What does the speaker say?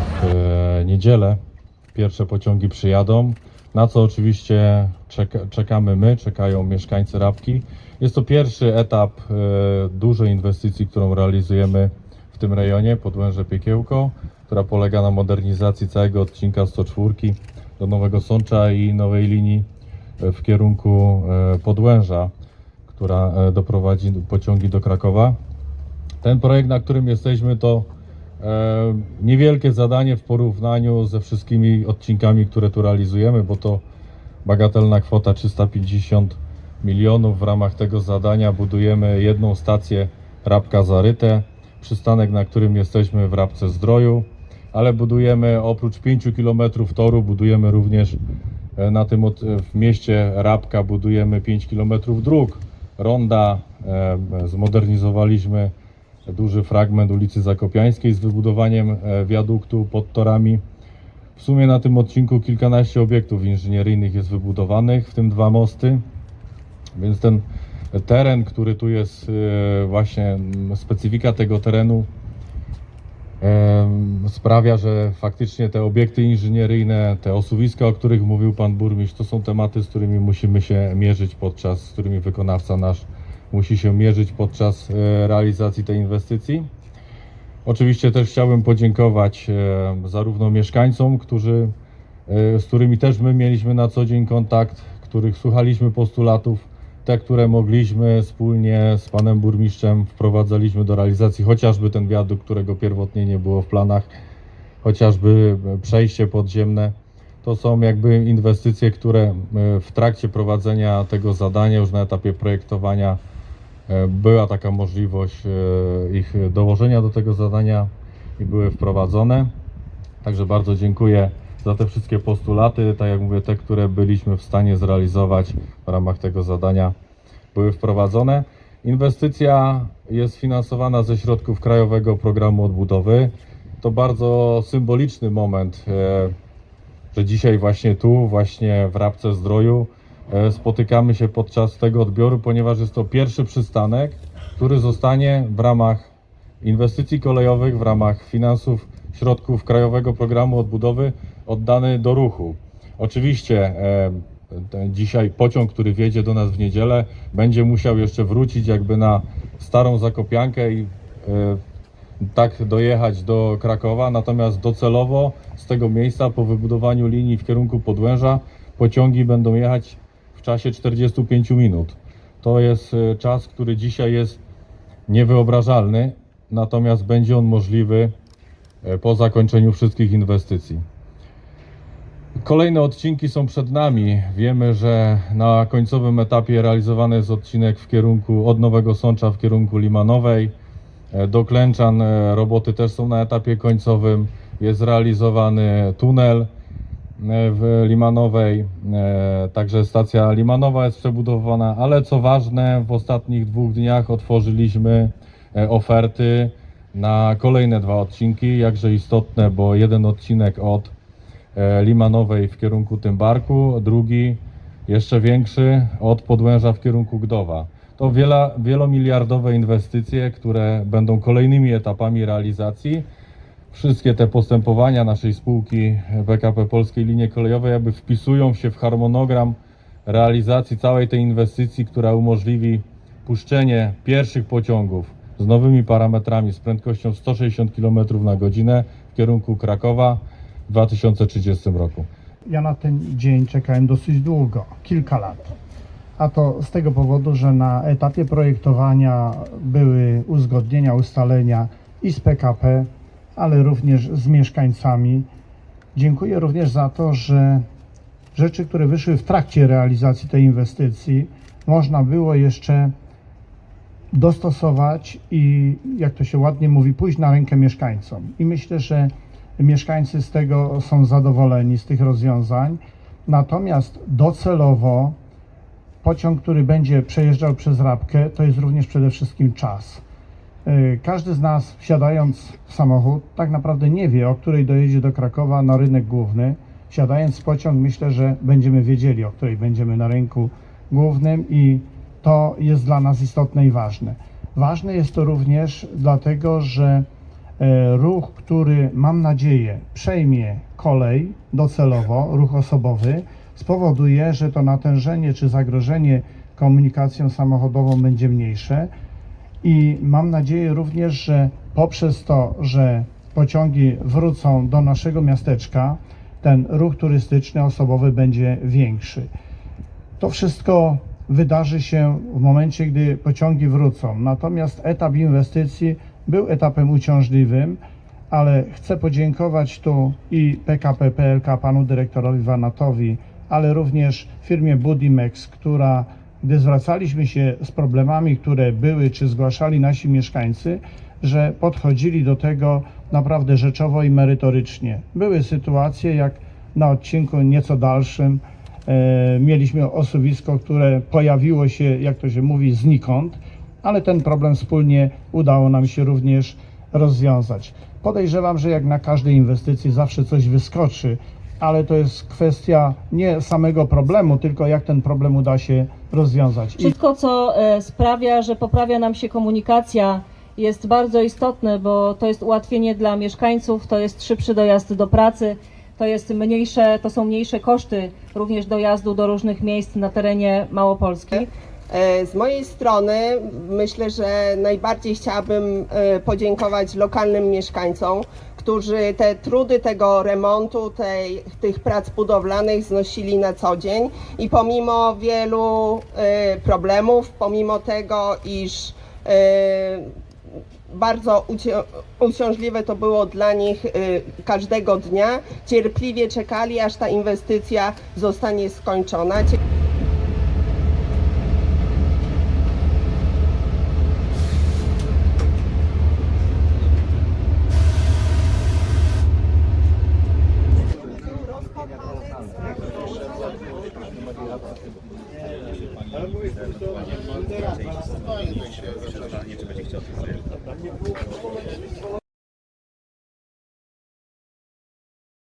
W e, niedzielę pierwsze pociągi przyjadą, na co oczywiście czeka, czekamy my, czekają mieszkańcy Rabki. Jest to pierwszy etap e, dużej inwestycji, którą realizujemy w tym rejonie, Podłęże Piekiełko, która polega na modernizacji całego odcinka 104 do Nowego Sącza i nowej linii e, w kierunku Podłęża, która doprowadzi pociągi do Krakowa. Ten projekt, na którym jesteśmy, to niewielkie zadanie w porównaniu ze wszystkimi odcinkami, które tu realizujemy, bo to bagatelna kwota 350 milionów. W ramach tego zadania budujemy jedną stację Rabka Zaryte, przystanek, na którym jesteśmy w Rabce Zdroju, ale budujemy oprócz 5 km toru, budujemy również e, na tym w mieście Rabka budujemy 5 km dróg, ronda, e, zmodernizowaliśmy duży fragment ulicy Zakopiańskiej z wybudowaniem e, wiaduktu pod torami. W sumie na tym odcinku kilkanaście obiektów inżynieryjnych jest wybudowanych, w tym dwa mosty. Więc ten teren, który tu jest, e, właśnie specyfika tego terenu em, sprawia, że faktycznie te obiekty inżynieryjne, te osuwiska, o których mówił pan burmistrz, to są tematy, z którymi musimy się mierzyć podczas, z którymi wykonawca nasz musi się mierzyć podczas e, realizacji tej inwestycji. Oczywiście też chciałbym podziękować e, zarówno mieszkańcom, którzy, e, z którymi też my mieliśmy na co dzień kontakt, których słuchaliśmy postulatów, te, które mogliśmy wspólnie z panem burmistrzem wprowadzaliśmy do realizacji, chociażby ten wiadukt, którego pierwotnie nie było w planach, chociażby przejście podziemne. To są jakby inwestycje, które w trakcie prowadzenia tego zadania, już na etapie projektowania, była taka możliwość e, ich dołożenia do tego zadania i były wprowadzone. Także bardzo dziękuję za te wszystkie postulaty, tak jak mówię, te, które byliśmy w stanie zrealizować w ramach tego zadania, były wprowadzone. Inwestycja jest finansowana ze środków Krajowego Programu Odbudowy. To bardzo symboliczny moment, e, że dzisiaj właśnie tu, właśnie w Rabce Zdroju e, spotykamy się podczas tego odbioru, ponieważ jest to pierwszy przystanek, który zostanie w ramach inwestycji kolejowych, w ramach finansów środków Krajowego Programu Odbudowy oddany do ruchu. Oczywiście e, dzisiaj pociąg, który wjedzie do nas w niedzielę, będzie musiał jeszcze wrócić jakby na starą Zakopiankę i e, tak dojechać do Krakowa, natomiast docelowo z tego miejsca po wybudowaniu linii w kierunku Podłęża pociągi będą jechać w czasie 45 minut. To jest e, czas, który dzisiaj jest niewyobrażalny, natomiast będzie on możliwy e, po zakończeniu wszystkich inwestycji. Kolejne odcinki są przed nami. Wiemy, że na końcowym etapie realizowany jest odcinek w kierunku od Nowego Sącza w kierunku Limanowej. E, Do Klęczan roboty też są na etapie końcowym. Jest realizowany tunel w Limanowej, e, także stacja Limanowa jest przebudowana, ale co ważne, w ostatnich dwóch dniach otworzyliśmy e, oferty na kolejne dwa odcinki, jakże istotne, bo jeden odcinek od e, Limanowej w kierunku Tymbarku, drugi jeszcze większy od Podłęża w kierunku Gdowa. To wiela, wielomiliardowe inwestycje, które będą kolejnymi etapami realizacji. Wszystkie te postępowania naszej spółki PKP Polskiej Linie Kolejowe jakby wpisują się w harmonogram realizacji całej tej inwestycji, która umożliwi puszczenie pierwszych pociągów z nowymi parametrami z prędkością 160 km na godzinę w kierunku Krakowa w 2030 roku. Ja na ten dzień czekałem dosyć długo, kilka lat. A to z tego powodu, że na etapie projektowania były uzgodnienia, ustalenia i z PKP, ale również z mieszkańcami. Dziękuję również za to, że rzeczy, które wyszły w trakcie realizacji tej inwestycji, można było jeszcze dostosować i, jak to się ładnie mówi, pójść na rękę mieszkańcom. I myślę, że mieszkańcy z tego są zadowoleni, z tych rozwiązań. Natomiast docelowo pociąg, który będzie przejeżdżał przez Rabkę, to jest również przede wszystkim czas. Yy, Każdy z nas wsiadając w samochód tak naprawdę nie wie, o której dojedzie do Krakowa na rynek główny. Wsiadając w pociąg myślę, że będziemy wiedzieli, o której będziemy na rynku głównym i to jest dla nas istotne i ważne. Ważne jest to również dlatego, że e, ruch, który mam nadzieję przejmie kolej docelowo, ruch osobowy, spowoduje, że to natężenie czy zagrożenie komunikacją samochodową będzie mniejsze. I mam nadzieję również, że poprzez to, że pociągi wrócą do naszego miasteczka, ten ruch turystyczny osobowy będzie większy. To wszystko wydarzy się w momencie, gdy pociągi wrócą. Natomiast etap inwestycji był etapem uciążliwym, ale chcę podziękować tu i PKP PLK panu dyrektorowi Wanatowi, ale również firmie Budimex, która gdy zwracaliśmy się z problemami, które były czy zgłaszali nasi mieszkańcy, że podchodzili do tego naprawdę rzeczowo i merytorycznie. Były sytuacje jak na odcinku nieco dalszym, E, mieliśmy osuwisko, które pojawiło się, jak to się mówi, znikąd, ale ten problem wspólnie udało nam się również rozwiązać. Podejrzewam, że jak na każdej inwestycji zawsze coś wyskoczy, ale to jest kwestia nie samego problemu, tylko jak ten problem uda się rozwiązać. Wszystko, co e, sprawia, że poprawia nam się komunikacja, jest bardzo istotne, bo to jest ułatwienie dla mieszkańców, to jest szybszy dojazd do pracy, to, jest mniejsze, to są mniejsze koszty również dojazdu do różnych miejsc na terenie Małopolski. E, Z mojej strony myślę, że najbardziej chciałabym e, podziękować lokalnym mieszkańcom, którzy te trudy tego remontu, tej, tych prac budowlanych znosili na co dzień i pomimo wielu e, problemów, pomimo tego, iż e, bardzo uci- uciążliwe to było dla nich y, każdego dnia. Cierpliwie czekali, aż ta inwestycja zostanie skończona. Vai, vai, vai.